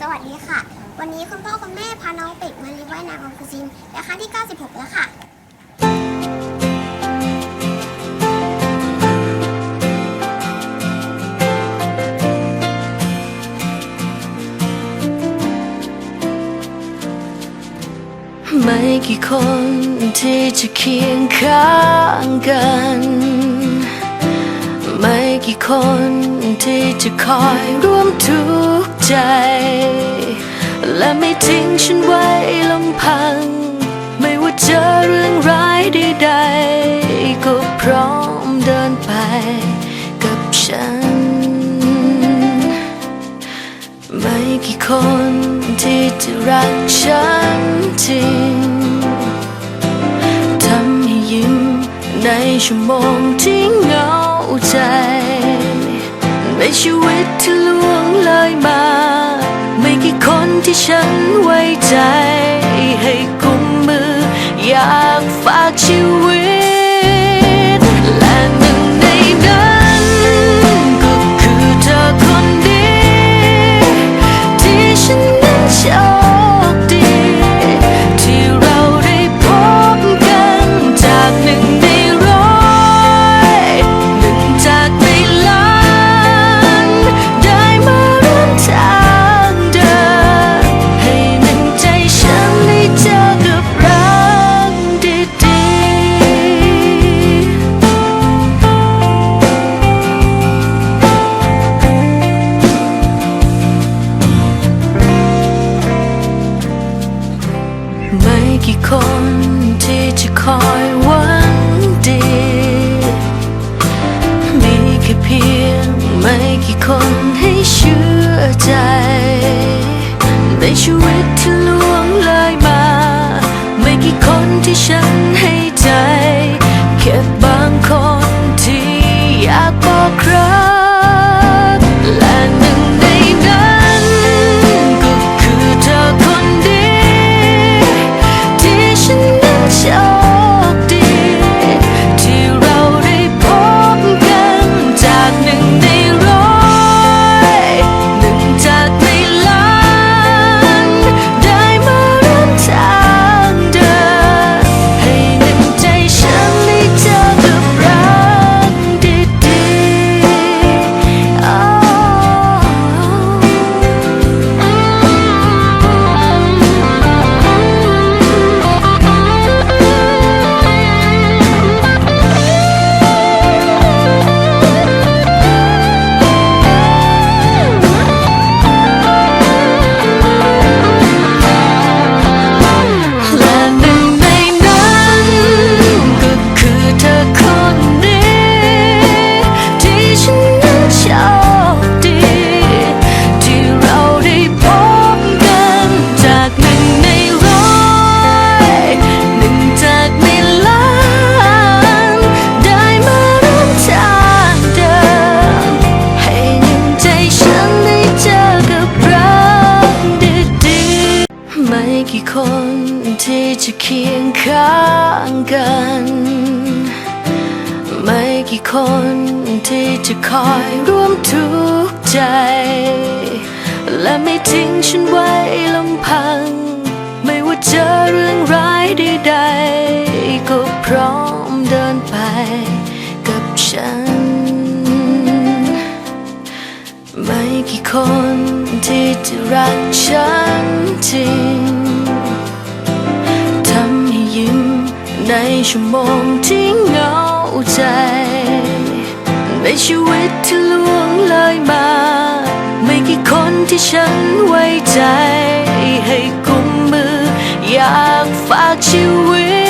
สวัสดีค่ะ วันนี้คุณพ่อคุณแม่พาน้องเป็ดมาเรียนว่ายน้ำกับคุณซินและครั้งที่ 96 แล้วค่ะไม่กี่คนที่จะเคียงข้างกัน ไม่กี่คนที่จะคอยร่วมทุกข์ ใจ และไม่ทิ้งฉันไว้ลำพัง ไม่ว่าเจอเรื่องร้ายใดๆก็พร้อมเดินไปกับฉัน ไม่กี่คนที่จะรักฉันจริงทำให้ยิ้มในชั่วโมงที่เหงาใจ ในชีวิตที่ล่วงเลยมา ไม่กี่คนที่ฉัน ที่ฉัน ที่จะคอยร่วมทุกข์ใจ และไม่ทิ้งฉันไว้ลำพัง ไม่ว่าเจอเรื่องร้ายใดๆก็พร้อมเดินไปกับฉัน ไม่กี่คนที่จะรักฉันจริงทำให้ยิ้มในชั่วโมงที่เหงาใจ ชีวิตที่ล่วงเลยมา ไม่กี่คนที่ฉันไว้ใจ ให้กุมมือ อยากฝากชีวิต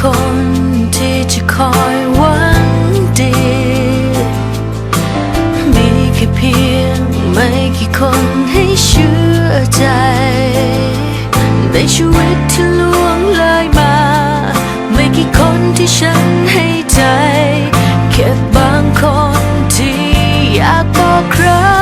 คนที่จะคอยหวังดี มีแค่เพียงไม่กี่คนให้เชื่อใจ ในชีวิตที่ล่วงเลยมา ไม่กี่คนที่ฉันให้ใจ แค่บางคนที่อยากบอกรัก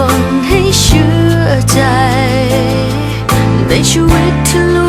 คนให้เชื่อใจ ในชีวิตที่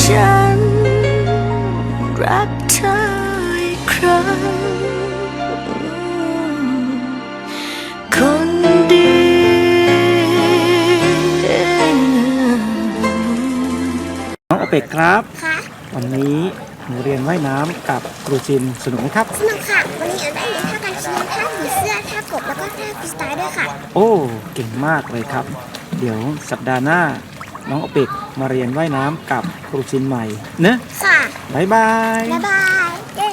ฉัน รักเธออีกครั้ง คนดี น้องอเป็กครับวันนี้หนูเรียนว่ายน้ำกับครูจินสนุกไหมครับ สนุกค่ะ วันนี้เราได้เรียนท่าการเชียร์ท่าผีเสื้อท่ากบแล้วก็ท่าฟรีสไตล์ด้วยค่ะ โอ้ เก่งมากเลยครับ เดี๋ยวสัปดาห์หน้า น้องอเป็กมาเรียนว่ายน้ำกับครูชินใหม่เนอะค่ะ บ๊ายบาย บ๊ายบาย